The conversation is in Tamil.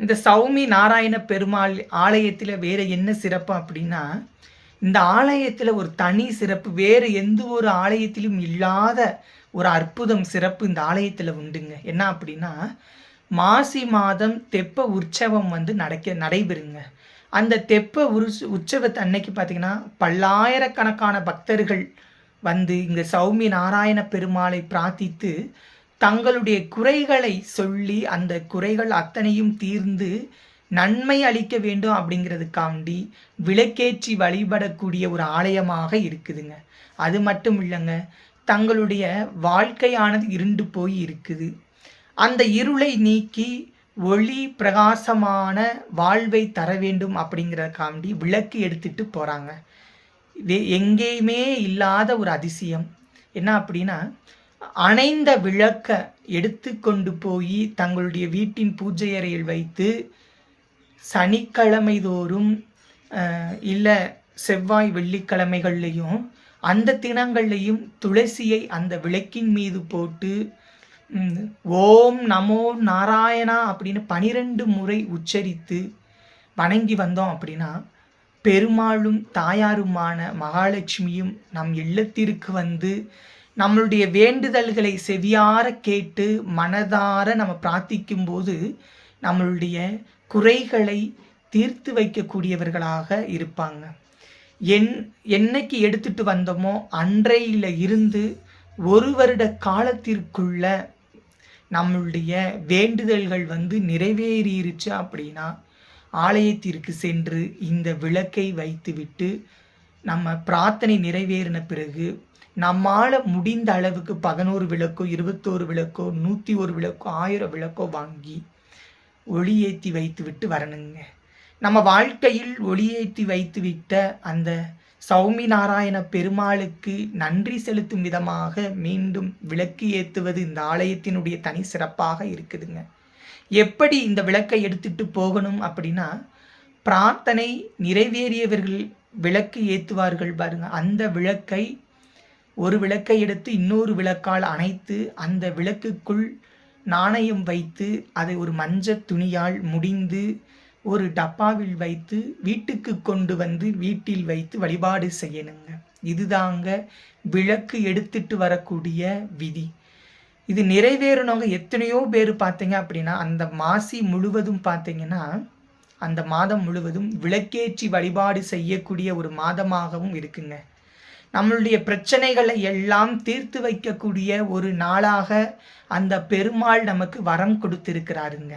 இந்த சௌமி நாராயண பெருமாள் ஆலயத்தில் வேறு என்ன சிறப்பு அப்படின்னா இந்த ஆலயத்தில் ஒரு தனி சிறப்பு வேறு எந்த ஒரு ஆலயத்திலும் இல்லாத ஒரு அற்புதம் சிறப்பு இந்த ஆலயத்தில் உண்டுங்க. என்ன அப்படின்னா மாசி மாதம் தெப்ப உற்சவம் வந்து நடக்க நடைபெறுங்க. அந்த தெப்ப உற்ச உற்சவத்தை அன்னைக்கு பார்த்தீங்கன்னா பல்லாயிரக்கணக்கான பக்தர்கள் வந்து இங்கே சௌமி நாராயண பெருமாளை பிரார்த்தித்து தங்களுடைய குறைகளை சொல்லி அந்த குறைகள் அத்தனையும் தீர்ந்து நன்மை அளிக்க வேண்டும் அப்படிங்கிறதுக்காண்டி விளக்கேற்றி வழிபடக்கூடிய ஒரு ஆலயமாக இருக்குதுங்க. அது மட்டும் இல்லைங்க தங்களுடைய வாழ்க்கையானது இருண்டு போய் இருக்குது. அந்த இருளை நீக்கி ஒளி பிரகாசமான வாழ்வை தர வேண்டும் அப்படிங்கிறதுக்காண்டி விளக்கு எடுத்துட்டு போகிறாங்க எங்கேயுமே இல்லாத ஒரு அதிசயம். என்ன அப்படின்னா அணைந்த விளக்க எடுத்து கொண்டு போய் தங்களுடைய வீட்டின் பூஜை அறையில் வைத்து சனிக்கிழமை தோறும் இல்லை செவ்வாய் வெள்ளிக்கிழமைகள்லையும் அந்த தினங்கள்லையும் துளசியை அந்த விளக்கின் மீது போட்டு ஓம் நமோ நாராயணா அப்படின்னு பனிரெண்டு முறை உச்சரித்து வணங்கி வந்தோம் அப்படின்னா பெருமாளும் தாயாருமான மகாலட்சுமியும் நம் இல்லத்திற்கு வந்து நம்மளுடைய வேண்டுதல்களை செவியார கேட்டு மனதார நம்ம பிரார்த்திக்கும் போது நம்மளுடைய குறைகளை தீர்த்து வைக்கக்கூடியவர்களாக இருப்பாங்க. என் என்னைக்கு எடுத்துட்டு வந்தோமோ அன்றையில் இருந்து ஒரு வருட காலத்திற்குள்ள நம்மளுடைய வேண்டுதல்கள் வந்து நிறைவேறியிருச்சு அப்படின்னா ஆலயத்திற்கு சென்று இந்த விளக்கை வைத்துவிட்டு நம்ம பிரார்த்தனை நிறைவேறின பிறகு நம்மால் முடிந்த அளவுக்கு பதினோரு விளக்கோ இருபத்தோரு விளக்கோ நூற்றி ஒரு விளக்கோ ஆயிரம் விளக்கோ வாங்கி ஒளியேற்றி வைத்து விட்டு வரணுங்க. நம்ம வாழ்க்கையில் ஒளியேற்றி வைத்து விட்ட அந்த சௌமி நாராயண பெருமாளுக்கு நன்றி செலுத்தும் விதமாக மீண்டும் விளக்கு ஏற்றுவது இந்த ஆலயத்தினுடைய தனி சிறப்பாக இருக்குதுங்க. எப்படி இந்த விளக்கை எடுத்துட்டு போகணும் அப்படின்னா பிரார்த்தனை நிறைவேறியவர்கள் விளக்கு ஏற்றுவார்கள் பாருங்க. அந்த விளக்கை ஒரு விளக்கை எடுத்து இன்னொரு விளக்கால் அணைத்து அந்த விளக்குக்குள் நாணயம் வைத்து அதை ஒரு மஞ்சள் துணியால் முடிந்து ஒரு டப்பாவில் வைத்து வீட்டுக்கு கொண்டு வந்து வீட்டில் வைத்து வழிபாடு செய்யணுங்க. இதுதாங்க விளக்கு எடுத்துட்டு வரக்கூடிய விதி. இது நிறைவேறினவங்க எத்தனையோ பேர் பார்த்தீங்க அப்படின்னா அந்த மாசி முழுவதும் பார்த்தீங்கன்னா அந்த மாதம் முழுவதும் விளக்கேற்றி வழிபாடு செய்யக்கூடிய ஒரு மாதமாகவும் இருக்குங்க. நம்மளுடைய பிரச்சனைகளை எல்லாம் தீர்த்து வைக்கக்கூடிய ஒரு நாளாக அந்த பெருமாள் நமக்கு வரம் கொடுத்திருக்கிறாருங்க.